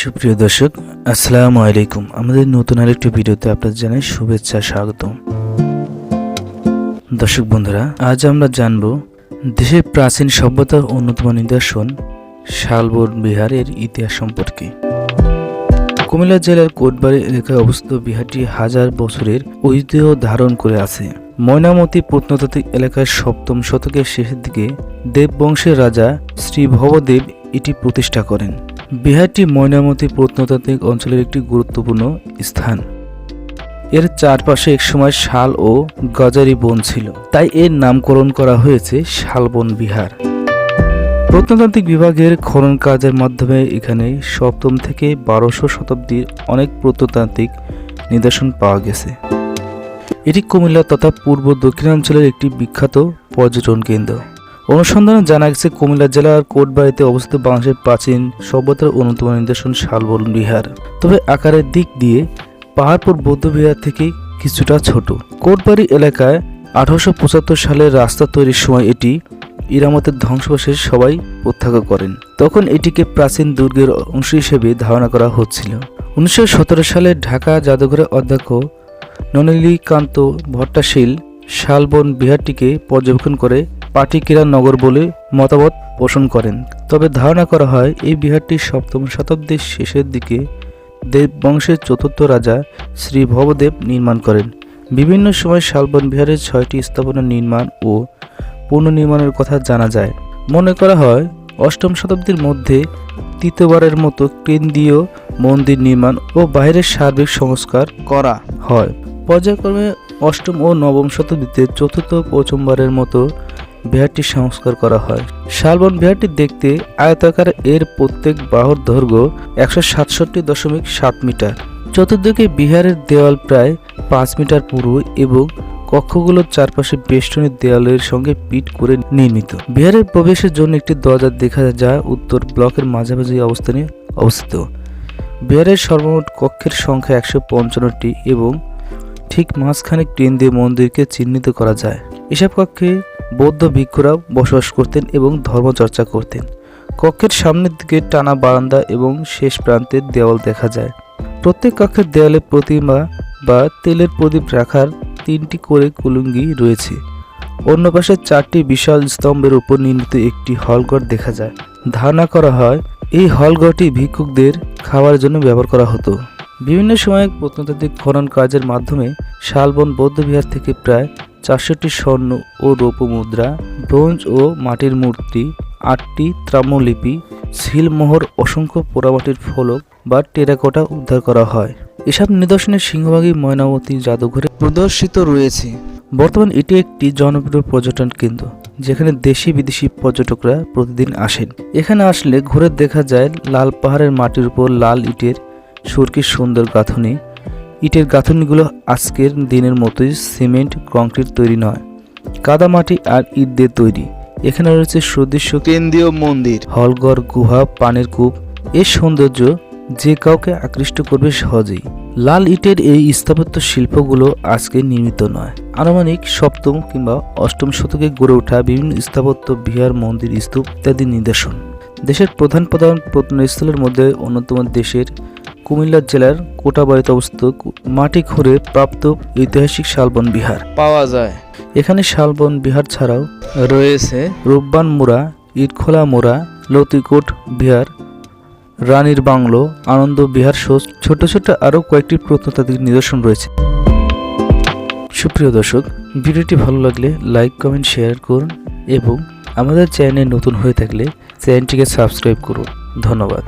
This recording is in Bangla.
সুপ্রিয় দর্শক, আসসালামু আলাইকুম। আমাদের নতুন আরেকটি ভিডিওতে আপনাদের জানাই শুভেচ্ছা স্বাগত দর্শক বন্ধুরা, আজ আমরা জানব দেশের প্রাচীন সভ্যতার অন্যতম নিদর্শন শালবন বিহারের ইতিহাস সম্পর্কে। কুমিল্লা জেলার কোটবাড়ি এলাকায় অবস্থিত বিহারটি হাজার বছরের ঐতিহ্য ধারণ করে আছে। ময়নামতি প্রত্নতাত্ত্বিক এলাকার সপ্তম শতকের শেষের দিকে দেববংশের রাজা শ্রী ভবদেব এটি প্রতিষ্ঠা করেন। বিহারটি ময়নামতি প্রত্নতাত্ত্বিক অঞ্চলের একটি গুরুত্বপূর্ণ স্থান। এর চারপাশে একসময় শাল ও গজারি বন ছিল। তাই এর নামকরণ করা হয়েছে শালবন বিহার। প্রত্নতান্ত্রিক বিভাগের খনন কাজের মাধ্যমে এখানে সপ্তম থেকে বারোশো শতাব্দীর অনেক প্রত্নতান্ত্রিক নিদর্শন পাওয়া গেছে। এটি কুমিল্লা তথা পূর্ব দক্ষিণাঞ্চলের একটি বিখ্যাত পর্যটন কেন্দ্র। অনুসন্ধানে জানা গেছে, কুমিল্লা জেলার কোটবাড়িতে অবস্থিত বাংলাদেশের প্রাচীন সভ্যতার অন্যতম নিদর্শন শালবন বিহার। তবে আকারের দিক দিয়ে পাহাড়পুর বৌদ্ধবিহার থেকে কিছুটা ছোট। কোটবাড়ি এলাকায় আঠারোশো সালের রাস্তা তৈরির সময় এটি ইরামতের ধ্বংসবশেষ সবাই প্রত্যাখ্যান করেন। তখন এটিকে প্রাচীন দুর্গের অংশ হিসেবে ধারণা করা হচ্ছিল। উনিশশো সতেরো সালে ঢাকা জাদুঘরের অধ্যক্ষ নলিনীকান্ত ভট্টাশীল শালবন বিহারটিকে পর্যবেক্ষণ করে পাটিকিরা নগর বলে মতামত পোষণ করেন। তবে ধারণা করা হয়, এই বিহারটি সপ্তম শতাব্দীর শেষের দিকে দেববংশের চতুর্থ রাজা শ্রী ভবদেব নির্মাণ করেন। বিভিন্ন সময় শালবন বিহারের ছয়টি স্থাপনা নির্মাণ ও পুনর্নির্মাণের কথা জানা যায়। মনে করা হয়, অষ্টম শতাব্দীর মধ্যে তৃতীয়বারের মতো কেন্দ্রীয় মন্দির নির্মাণ ও বাইরের সার্বিক সংস্কার করা হয়। পর্যায়ক্রমে অষ্টম ও নবম শতাব্দীতে চতুর্থ প্রথমবারের মতো বিহারটি সংস্কার করা হয়। শালবন বিহারটি দেখতে আয়তাকার এর প্রত্যেক বাহুর দৈর্ঘ্য একশো সাতষট্টি দশমিক সাত মিটার। চতুর্দিকে বিহারের দেওয়াল প্রায় পাঁচ মিটার পুরু এবং কক্ষগুলোর চারপাশে বেষ্টনী দেওয়ালের সঙ্গে পিট করে নির্মিত। বিহারের প্রবেশের জন্য একটি দরজা দেখা যায় উত্তর ব্লকের মাঝামাঝি অবস্থানে অবস্থিত। বিহারের সর্বমোট কক্ষের সংখ্যা একশো পঞ্চান্নটি এবং ঠিক মাঝখানে দিয়ে মন্দিরকে চিহ্নিত করা যায়। এসব কক্ষে বৌদ্ধ ভিক্ষুরা বসবাস করতেন এবং ধর্মচর্চা করতেন। কক্ষের সামনের দিকে টানা বারান্দা এবং শেষ প্রান্তের দেওয়াল দেখা যায়। প্রত্যেক কক্ষের দেওয়ালে প্রতিমা বা তেলের প্রদীপ রাখার তিনটি করে কুলুঙ্গি রয়েছে। অন্য পাশে চারটি বিশাল স্তম্ভের উপর নির্মিত একটি হলঘর দেখা যায়। ধারণা করা হয়, এই হলঘরটি ভিক্ষুকদের খাওয়ার জন্য ব্যবহার করা হতো। বিভিন্ন সময়ে প্রত্নতাত্ত্বিক খনন কাজের মাধ্যমে শালবন বৌদ্ধবিহার থেকে প্রায় চারশোটি স্বর্ণ ও রৌপ্য মুদ্রা, ব্রোঞ্জ ও মাটির মূর্তি, আটটি ত্রাম্যলিপি সিলমোহর অসংখ্য পোড়ামাটির ফলক বা টেরাকোটা উদ্ধার করা হয়। এসব নিদর্শনের সিংহভাগই ময়নামতি জাদুঘরে প্রদর্শিত রয়েছে। বর্তমান এটি একটি জনপ্রিয় পর্যটন কেন্দ্র, যেখানে দেশি বিদেশি পর্যটকরা প্রতিদিন আসেন। এখানে আসলে ঘুরে দেখা যায় লাল পাহাড়ের মাটির উপর লাল ইটের সুরকির সুন্দর গাঁথনি। ইটের গাঁথনিগুলো আজকের দিনের মতোই সিমেন্ট কংক্রিট তৈরি নয়। কাদা মাটি আর ইট দিয়ে তৈরি। এখানে রয়েছে সুদৃশ্য কেন্দ্রীয় মন্দির। হলঘর গুহা পানের কূপ। এর সৌন্দর্য যে কাউকে আকৃষ্ট করবে সহজেই। লাল ইটের এই স্থাপত্য শিল্পগুলো আজকে নির্মিত নয়। আনুমানিক সপ্তম কিংবা অষ্টম শতকে গড়ে ওঠা বিভিন্ন স্থাপত্য বিহার মন্দির স্তূপ ইত্যাদি নিদর্শন। দেশের প্রধান প্রধান প্রত্নস্থলের মধ্যে অন্যতম দেশের কুমিল্লা জেলার কোটাবাড়িতে অবস্থিত মাটি খুঁড়ে প্রাপ্ত ঐতিহাসিক শালবন বিহার। পাওয়া যায়। এখানে শালবন বিহার ছাড়াও রয়েছে রূপবান মোড়া ইটখোলা মোড়া লতিকোট বিহার রানীর বাংলো আনন্দ বিহার সহ ছোট ছোট আরও কয়েকটি প্রত্নতাত্ত্বিক নিদর্শন রয়েছে। সুপ্রিয় দর্শক ভিডিওটি ভালো লাগলে লাইক কমেন্ট শেয়ার করুন এবং আমাদের চ্যানেল নতুন হয়ে থাকলে চ্যানেলটিকে সাবস্ক্রাইব করুন। ধন্যবাদ।